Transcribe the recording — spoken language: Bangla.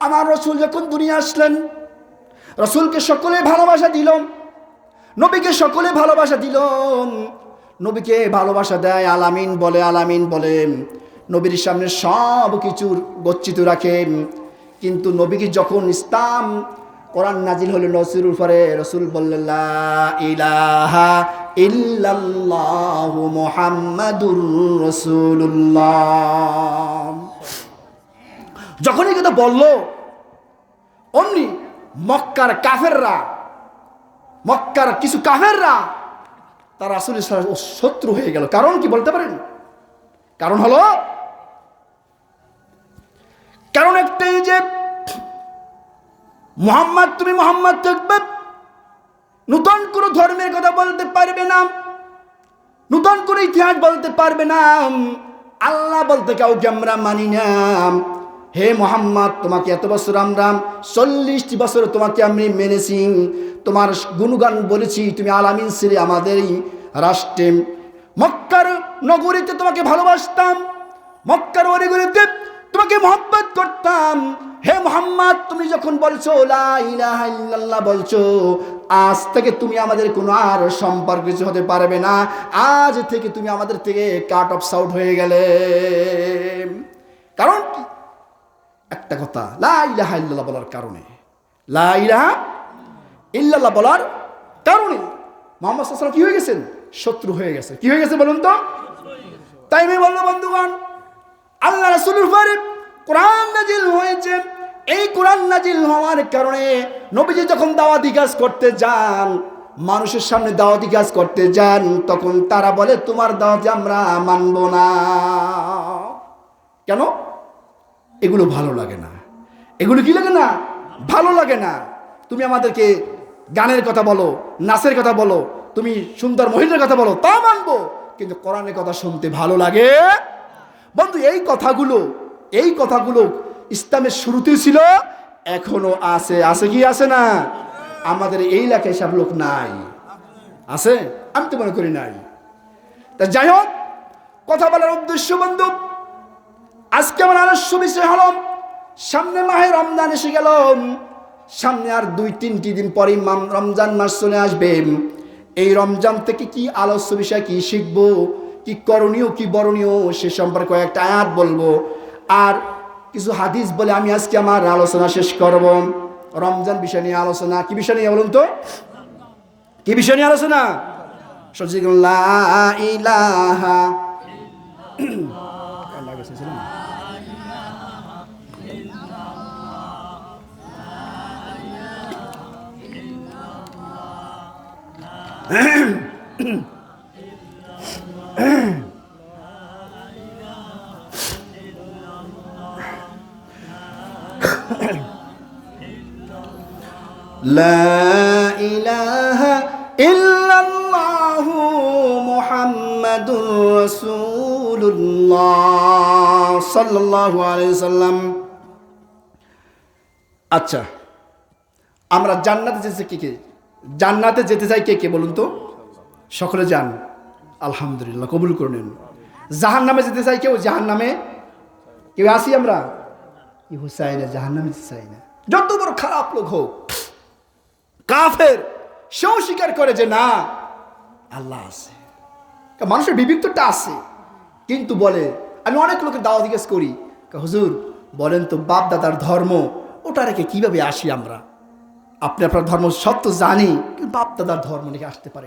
আমার রসুল যখন দুনিয়া আসলেন, রসুলকে সকলে ভালোবাসা দিল, নবীকে সকলে ভালোবাসা দিল। নবীকে ভালোবাসা দেয়, আলামিন বলে আলামিন বলে, নবীর সামনে সব কিছুর গচ্ছিত রাখেন কিন্তু নবীকে যখন ইসলাম কোরআন নাজিল হলো নসির উপরে, রসুল বললেন মুহাম্মাদুর রাসূলুল্লাহ। যখনই কথা বলল, অমনি মক্কার কাফেররা, মক্কার কিছু কাফেররা, তারা আসলে শত্রু হয়ে গেল। কারণ কি বলতে পারেন? কারণ হলো, কারণ একটাই যে, মোহাম্মদ তুমি মোহাম্মদ থাকবে, নূতন কোনো ধর্মের কথা বলতে পারবে না, নূতন করে ইতিহাস বলতে পারবে না, আল্লাহ বলতে কাউকে আমরা মানি না। হে মোহাম্মদ, তোমাকে এত বছর আমরা চল্লিশটি বছর তোমাকে আমি মেনেছি। তোমার গুণগান বলেছি, তুমি আলামিন সিরে আমাদের এই রাষ্ট্রে। মক্কার নগরীতে তোমাকে ভালোবাসতাম, মক্কার অলিগলিতে তোমাকে মোহাম্মত করতাম। হে মোহাম্মদ, তুমি যখন বলছো বলছো, আজ থেকে তুমি আমাদের কোনো আর সম্পর্ক কিছু হতে পারবে না। আজ থেকে তুমি আমাদের থেকে কাট অফ সাউট হয়ে গেলে। কারণ একটা কথা, লা ইলাহা ইল্লাল্লাহ বলার কারণে। লা ইলাহা ইল্লাল্লাহ বলার কারণে। মোহাম্মদ সাল্লাল্লাহু কি হয়ে গেছেন? শত্রু হয়ে গেছে। কি হয়ে গেছে বলুন তো? তাই আমি বলল বন্ধুগণ, আল্লাহ রাসূলের উপরে কোরআন নাজিল হয়েছে। এই কোরআন নাজিল হওয়ার কারণে নবীজি যখন দাওয়াতি কাজ করতে যান, মানুষের সামনে দাওয়াতি কাজ করতে যান, তখন তারা বলে, তোমার দাওয়াতি আমরা মানব না। কেন? এগুলো ভালো লাগে না। এগুলো কি লাগে না? ভালো লাগে না। তুমি আমাদেরকে গানের কথা বলো, নাচের কথা বলো, তুমি সুন্দর মহিলার কথা বলো তা মানবো। কিন্তু কোরআনের কথা শুনতে ভালো লাগে? বন্ধু, এই কথাগুলো এই কথাগুলো ইসলামের শুরুতেই ছিল, এখনও আছে। আছে কি আছে না? আমাদের এই এলাকায় সব লোক নাই। আছে? আমি তো মনে করি নাই। তা যাই হোক, কথা বলার উদ্দেশ্য বন্ধু আজকে আমার আলস্য বিষয় হল, সামনে মাহে রমজান এসে গেল, সামনে আর দুই, তিনটি দিন মাম- রমজান মাস চলে আসবে। এই রমজান থেকে কি আলস্য বিষয়, কি শিখব, কি করণীয়, কি বরণীয়, সে সম্পর্কে একটা আয়াত বলব। আর কিছু হাদিস বলে আমি আজকে আমার আলোচনা শেষ করব। রমজান বিষয় নিয়ে আলোচনা, কি বিষয় নিয়ে বলুন তো? কি বিষয় নিয়ে আলোচনা? সচিক ইলাহা لا إله إلا الله محمد رسول الله. সাল্লাহ আলাইসাল্লাম আচ্ছা আমরা জান্নাতে যেতে কে কে? জান্নাতে যেতে চাই কে কে বলুন তো? সকলে যান। আলহামদুলিল্লাহ, কবুল করে নেন। জাহান নামে যেতে চাই কেউ? জাহান নামে কেউ আসি আমরা? ইহু চাই না জাহান নামে যেতে চাই না। যত বড় খারাপ লোক হোক, কাফের, সেও স্বীকার করে যে না, আল্লাহ আছে। মানুষের বিবিক্তটা আছে, কিন্তু বলে আমি অনেক লোকের দাওয়া জিজ্ঞেস করি হুজুর, বলেন তো বাপ দাদার ধর্ম, ওটা রেখে কীভাবে আসি আমরা? আপনি আপনার ধর্ম সত্য জানি, কিন্তু বাপ দাদার ধর্ম রেখে আসতে পারে